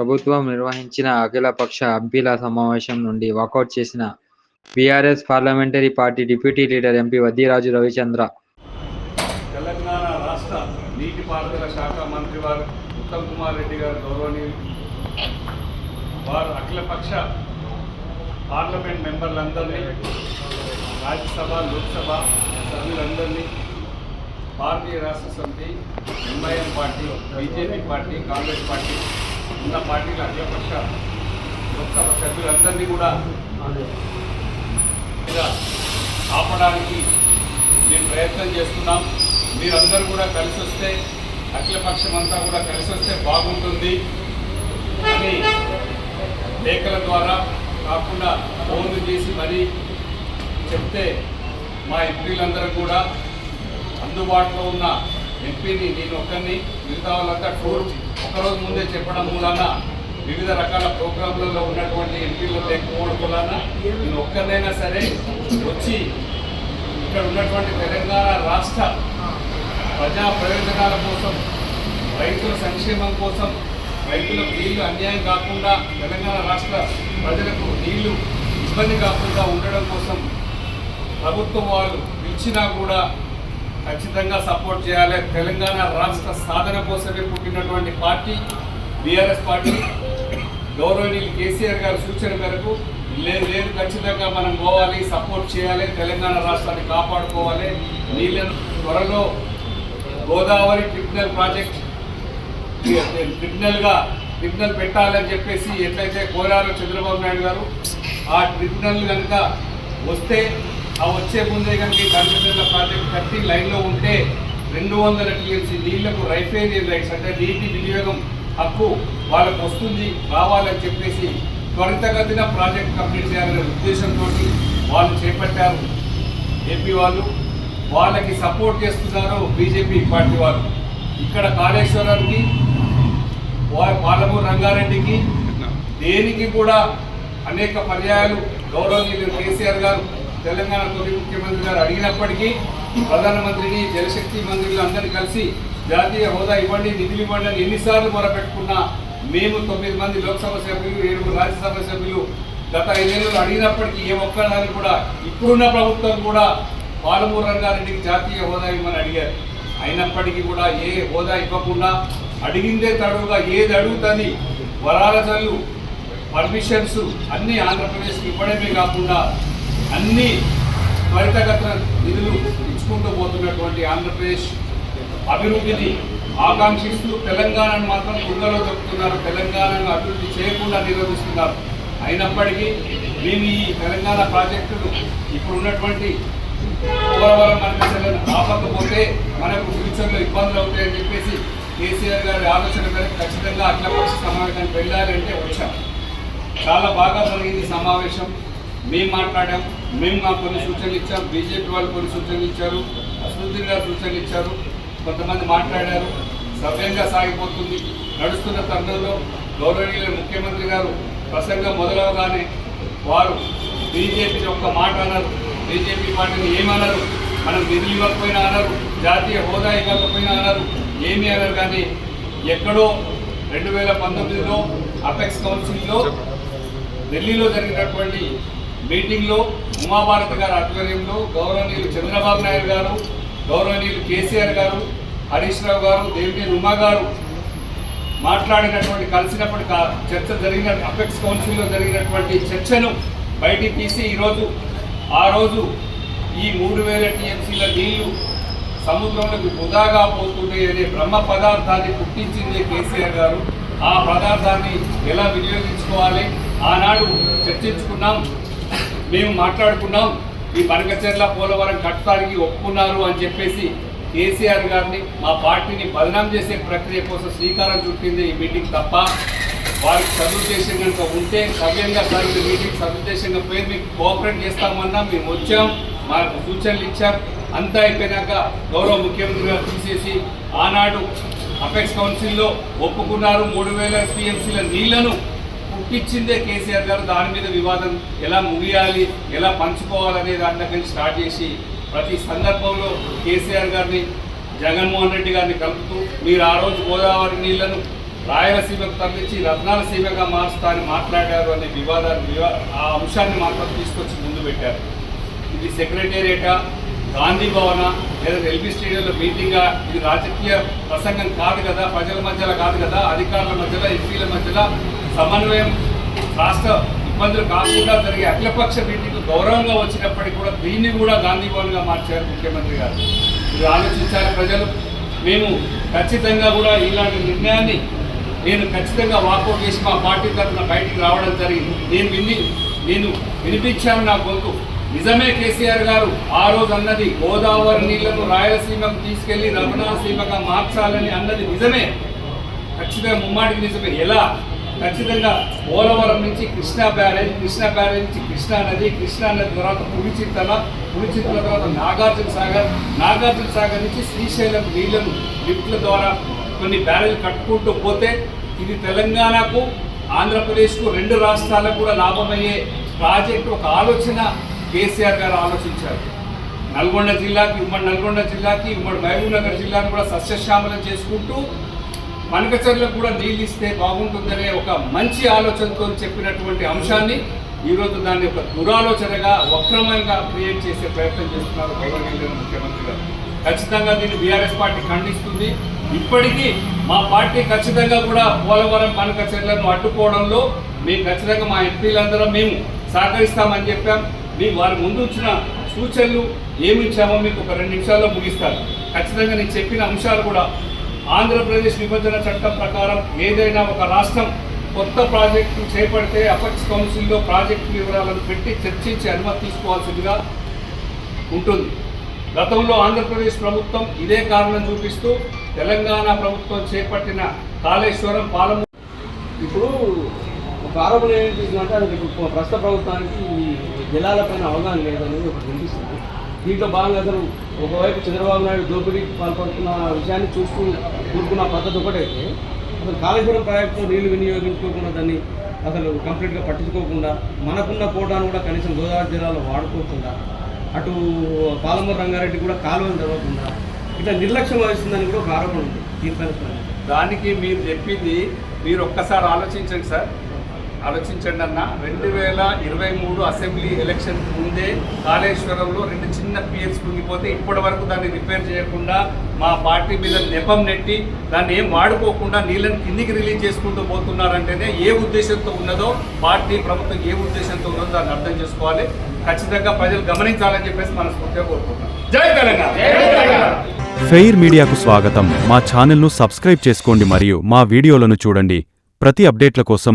ప్రభుత్వం నిర్వహించిన అఖిలపక్ష అభ్యుల సమావేశం నుండి వాకౌట్ చేసిన BRS parliamentary party deputy leader MP Vaddiraju Ravichandra. Telangana రాష్ట్ర నీటిపారుదల శాఖ మంత్రి వారు ఉత్తమ్ కుమార్ రెడ్డి గారు గౌరవనీయులు. వారు అఖిలపక్ష పార్లమెంట్ మెంబర్లందరినీ రాజ్యసభ లోక్సభ సభ్యులందరినీ Bharatiya Rashtra Samithi MIM party BJP party Congress party ఉన్న పార్టీల అఖిలపక్ష లోక్సభ సభ్యులందరినీ కూడా ఆపడానికి మేము ప్రయత్నం చేస్తున్నాం. మీరందరూ కూడా కలిసి వస్తే అఖిలపక్షం అంతా కూడా కలిసి వస్తే బాగుంటుంది. అని లేఖల ద్వారా కాకుండా ఫోన్లు చేసి మరీ చెప్తే మా ఎంపీలందరూ కూడా అందుబాటులో ఉన్న ఎంపీని నేను ఒక్కరిని మిగతా వాళ్ళంతా టూర్ ఒక్కరోజు ముందే చెప్పడం మూలన వివిధ రకాల ప్రోగ్రాంలలో ఉన్నటువంటి ఎంపీలు లేకపోవడం వలన నేను ఒక్కరినైనా సరే వచ్చి ఇక్కడ ఉన్నటువంటి తెలంగాణ రాష్ట్ర ప్రజా ప్రయోజనాల కోసం రైతుల సంక్షేమం కోసం రైతులకు నీళ్ళు అన్యాయం కాకుండా తెలంగాణ రాష్ట్ర ప్రజలకు నీళ్ళు ఇబ్బంది కాకుండా ఉండడం కోసం ప్రభుత్వం వాళ్ళు పిలిచినా కూడా ఖచ్చితంగా సపోర్ట్ చేయాలి. తెలంగాణ రాష్ట్ర సాధన కోసమే పుట్టినటువంటి పార్టీ బీఆర్ఎస్ పార్టీ. గౌరవనీయులు కేసీఆర్ గారి సూచన మేరకు లేదు లేదు ఖచ్చితంగా మనం పోవాలి సపోర్ట్ చేయాలి తెలంగాణ రాష్ట్రాన్ని కాపాడుకోవాలి. నీళ్ళను త్వరలో గోదావరి ట్రిబ్యునల్ ప్రాజెక్ట్ ట్రిబ్యునల్గా ట్రిబ్యునల్ పెట్టాలని చెప్పేసి ఎట్లయితే కోరారో చంద్రబాబు నాయుడు గారు ఆ ట్రిబ్యునల్ కనుక వస్తే ఆ వచ్చే ముందే కనుక కన్వెన్షన్ల ప్రాజెక్ట్ కట్టి లైన్లో ఉంటే రెండు వందల టీఎంసీ నీళ్ళకు రైఫేరియన్ రైట్స్ అంటే నీటి వినియోగం హక్కు వాళ్ళకు వస్తుంది రావాలని చెప్పేసి త్వరితగతిన ప్రాజెక్ట్ కంప్లీట్ చేయాలనే ఉద్దేశంతో వాళ్ళు చేపట్టారు. ఏపీ వాళ్ళు వాళ్ళకి సపోర్ట్ చేస్తున్నారు బీజేపీ పార్టీ వాళ్ళు. ఇక్కడ కాళేశ్వరానికి పాలమూరు రంగారెడ్డికి దేనికి కూడా అనేక పర్యాయాలు గౌరవనీయులు కేసీఆర్ గారు తెలంగాణ తొలి ముఖ్యమంత్రి గారు అడిగినప్పటికీ ప్రధానమంత్రిని జలశక్తి మంత్రులు అందరినీ కలిసి జాతీయ హోదా ఇవ్వండి నిధులు ఇవ్వండి అని ఎన్నిసార్లు మొరపెట్టుకున్నా మేము తొమ్మిది మంది లోక్సభ సభ్యులు ఏడుగురు రాజ్యసభ సభ్యులు గత ఐదేళ్ళు అడిగినప్పటికీ ఏ ఒక్కదాన్ని కూడా ఇప్పుడున్న ప్రభుత్వం కూడా పాలమూరు రంగారెడ్డికి జాతీయ హోదా ఇవ్వమని అడిగారు. అయినప్పటికీ కూడా ఏ హోదా ఇవ్వకుండా అడిగిందే తడువుగా ఏది అడుగుతుంది వరాల చల్లు పర్మిషన్స్ అన్నీ ఆంధ్రప్రదేశ్కి ఇవ్వడమే కాకుండా అన్ని త్వరితగతిన నిధులు ఇచ్చుకుంటూ పోతున్నటువంటి ఆంధ్రప్రదేశ్ అభివృద్ధిని ఆకాంక్షిస్తూ తెలంగాణను మాత్రం గుండెలో దొక్కుతున్నారు తెలంగాణను అభివృద్ధి చేయకుండా నిరోధిస్తున్నారు. అయినప్పటికీ మేము ఈ తెలంగాణ ప్రాజెక్టులు ఇప్పుడు ఉన్నటువంటి పోలవరం మరణించాలని ఆపకపోతే మనకు ఫ్యూచర్లో ఇబ్బందులు అవుతాయని చెప్పేసి కేసీఆర్ గారి ఆలోచన మేరకు ఖచ్చితంగా అఖిలపక్ష సమావేశానికి వెళ్ళాలి అంటే వచ్చాం. చాలా బాగా జరిగింది సమావేశం. మేము మాట్లాడాం. మేము మా కొన్ని సూచనలు ఇచ్చాం బీజేపీ వాళ్ళు కొన్ని సూచనలు ఇచ్చారు అసదుద్దీన్ గారు సూచనలు ఇచ్చారు కొంతమంది మాట్లాడారు. సవ్యంగా సాగిపోతుంది. నడుస్తున్న తరుణంలో గౌరవనీయుల ముఖ్యమంత్రి గారు ప్రసంగం మొదలవగానే వారు బీజేపీ యొక్క మాట అన్నారు. బీజేపీ పార్టీని ఏమన్నారు? మనం నిధులు ఇవ్వకపోయినా అన్నారు జాతీయ హోదా ఇవ్వకపోయినా అన్నారు ఏమి అన్నారు కానీ ఎక్కడో రెండు వేల పంతొమ్మిదిలో అపెక్స్ కౌన్సిల్లో ఢిల్లీలో జరిగినటువంటి మీటింగ్లో ఉమాభారతి గారి ఆధ్వర్యంలో గౌరవనీయులు చంద్రబాబు నాయుడు గారు గౌరవనీయులు కేసీఆర్ గారు హరీష్ రావు గారు దేవినేని ఉమా గారు మాట్లాడినటువంటి కలిసినప్పటి చర్చ జరిగిన అపెక్స్ కౌన్సిల్లో జరిగినటువంటి చర్చను బయటికి తీసి ఈరోజు ఆ రోజు ఈ మూడు వేల టీఎంసీల నీళ్ళు సముద్రంలోకి వృధాగా పోతున్నాయి అనే బ్రహ్మ పదార్థాన్ని పుట్టించింది కేసీఆర్ గారు. ఆ పదార్థాన్ని ఎలా వినియోగించుకోవాలి? ఆనాడు చర్చించుకున్నాం. మేము మాట్లాడుకున్నాం ఈ మరకచెర్ల పోలవరం కట్టడానికి ఒప్పుకున్నారు అని చెప్పేసి కేసీఆర్ గారిని మా పార్టీని బదనాం చేసే ప్రక్రియ కోసం శ్రీకారం చుట్టింది ఈ మీటింగ్ తప్ప వారికి సదుద్దేశం కనుక ఉంటే సవ్యంగా జరిగిన మీటింగ్ సదుద్దేశంగా పోయి మీకు కోఆపరేట్ చేస్తామన్నా మేము వచ్చాం మాకు సూచనలు ఇచ్చాం అంతా అయిపోయినాక గౌరవ ముఖ్యమంత్రి గారు తీసేసి ఆనాడు అపెక్స్ కౌన్సిల్లో ఒప్పుకున్నారు మూడు వేల టీఎంసీల నీళ్ళను. పుట్టించిందే కేసీఆర్ గారు. దాని మీద వివాదం ఎలా ముగియాలి ఎలా పంచుకోవాలనే దాని దగ్గర స్టార్ట్ చేసి ప్రతి సందర్భంలో కేసీఆర్ గారిని జగన్మోహన్ రెడ్డి గారిని కలుపుతూ మీరు ఆ రోజు గోదావరి నీళ్ళను రాయలసీమకు తరలించి రత్నాల సీమగా మార్చుతారని అని మాట్లాడారు అనే వివాదాన్ని వివా ఆ అంశాన్ని మాత్రం తీసుకొచ్చి ముందు పెట్టారు. ఇది సెక్రటేరియటా గాంధీ భవన లేదా ఎల్బీ స్టేడియంలో మీటింగా ఇది రాజకీయ ప్రసంగం కాదు కదా ప్రజల మధ్యలో కాదు కదా అధికారుల మధ్యలో ఎంపీల మధ్యలో సమన్వయం రాష్ట్ర ఇబ్బందులు కాకుండా జరిగే అఖిలపక్ష మీటింగ్ గౌరవంగా వచ్చినప్పటికీ కూడా దీన్ని కూడా గాంధీ భవన్గా మార్చారు ముఖ్యమంత్రి గారు. ఇది ఆలోచించాలి ప్రజలు. మేము ఖచ్చితంగా కూడా ఇలాంటి నిర్ణయాన్ని నేను ఖచ్చితంగా వాకౌట్ చేసి మా పార్టీ తరఫున బయటికి రావడం జరిగింది. నేను విని నేను వినిపించాను నా గొంతు. నిజమే కేసీఆర్ గారు ఆ రోజు అన్నది గోదావరి నీళ్ళను రాయలసీమకు తీసుకెళ్ళి రమణాసీమగా మార్చాలని అన్నది నిజమే. ఖచ్చితంగా ముమ్మాటికి నిజమే. ఎలా? ఖచ్చితంగా పోలవరం నుంచి కృష్ణా బ్యారేజ్ కృష్ణా బ్యారేజ్ నుంచి కృష్ణా నది కృష్ణా నది తర్వాత పులిచింతల పులిచింతల తర్వాత నాగార్జున సాగర్ నాగార్జున సాగర్ నుంచి శ్రీశైలం నీళ్ళను లిఫ్ట్ల ద్వారా కొన్ని బ్యారేజ్ కట్టుకుంటూ పోతే ఇది తెలంగాణకు ఆంధ్రప్రదేశ్కు రెండు రాష్ట్రాలకు కూడా లాభమయ్యే ప్రాజెక్టు ఒక ఆలోచన కేసీఆర్ గారు ఆలోచించారు. నల్గొండ జిల్లాకి ఉమ్మడి నల్గొండ జిల్లాకి ఉమ్మడి మహబూబ్ నగర్ జిల్లాను కూడా సస్యశ్యామలం చేసుకుంటూ మనకచర్లకు కూడా నీళ్ళు ఇస్తే బాగుంటుందనే ఒక మంచి ఆలోచనతో చెప్పినటువంటి అంశాన్ని ఈరోజు దాన్ని ఒక దురాలోచనగా వక్రమంగా క్రియేట్ చేసే ప్రయత్నం చేస్తున్నారు గౌరవనీయులైన ముఖ్యమంత్రి గారు. ఖచ్చితంగా దీన్ని బీఆర్ఎస్ పార్టీ ఖండిస్తుంది. ఇప్పటికీ మా పార్టీ ఖచ్చితంగా కూడా పోలవరం పనకచర్లను అడ్డుకోవడంలో మేము ఖచ్చితంగా మా ఎంపీలందరం మేము సహకరిస్తామని చెప్పాం. మేము వారి ముందు వచ్చిన సూచనలు ఏమి ఇచ్చామో మీకు ఒక రెండు నిమిషాల్లో ముగిస్తారు ఖచ్చితంగా నేను చెప్పిన అంశాలు కూడా ఆంధ్రప్రదేశ్ విభజన చట్టం ప్రకారం ఏదైనా ఒక రాష్ట్రం కొత్త ప్రాజెక్టు చేపడితే అపెక్స్ కౌన్సిల్లో ప్రాజెక్టు వివరాలను పెట్టి చర్చించి అనుమతి తీసుకోవాల్సిందిగా ఉంటుంది. గతంలో ఆంధ్రప్రదేశ్ ప్రభుత్వం ఇదే కారణం చూపిస్తూ తెలంగాణ ప్రభుత్వం చేపట్టిన కాళేశ్వరం పాలము ఇప్పుడు ఒక ఆరోపణ ఏంటి అంటే ప్రస్తుత ప్రభుత్వానికి ఈ జలాలపైన అవగాహన లేదనేది ఒకటి వినిపిస్తుంది. దీంట్లో భాగంగా అసలు ఒకవైపు చంద్రబాబు నాయుడు దోపిడీకి పాల్పడుతున్న విషయాన్ని చూస్తూ కూర్చున్న పద్ధతి ఒకటైతే అసలు కాళేశ్వరం ప్రాజెక్టులో నీళ్ళు వినియోగించుకోకుండా దాన్ని అసలు కంప్లీట్గా పట్టించుకోకుండా మనకున్న కోటాను కూడా కనీసం గోదావరి జిల్లాలో వాడుకోకుండా అటు పాలమూరు రంగారెడ్డి కూడా కాలువలు జరగకుండా ఇట్లా నిర్లక్ష్యం వహిస్తుందని కూడా ఒక ఆరోపణ ఉంది. దీనిపైన దానికి మీరు చెప్పింది మీరు ఒక్కసారి ఆలోచించండి సార్. ఆలోచించండి అన్న. రెండు వేల ఇరవై మూడు అసెంబ్లీ ఎలక్షన్ ముందే కాళేశ్వరంలో రెండు చిన్న పిఎస్ కుంగిపోతే ఇప్పటి వరకు దాన్ని రిపేర్ చేయకుండా మా పార్టీ మీద నెపం నెట్టి దాన్ని ఏం వాడుకోకుండా నీళ్ళని కిందికి రిలీజ్ చేసుకుంటూ పోతున్నారంటేనే ఏ ఉద్దేశంతో ఉన్నదో పార్టీ ప్రభుత్వం ఏ ఉద్దేశంతో ఉన్నదో దాన్ని అర్థం చేసుకోవాలి. ఖచ్చితంగా ప్రజలు గమనించాలని చెప్పేసి మనస్ఫూర్తిగా కోరుకుంటున్నాం. జై తెలంగాణ! ఫెయిర్ మీడియాకు స్వాగతం. మా ఛానల్ను సబ్స్క్రైబ్ చేసుకోండి మరియు మా వీడియోలను చూడండి. ప్రతి అప్డేట్ల కోసం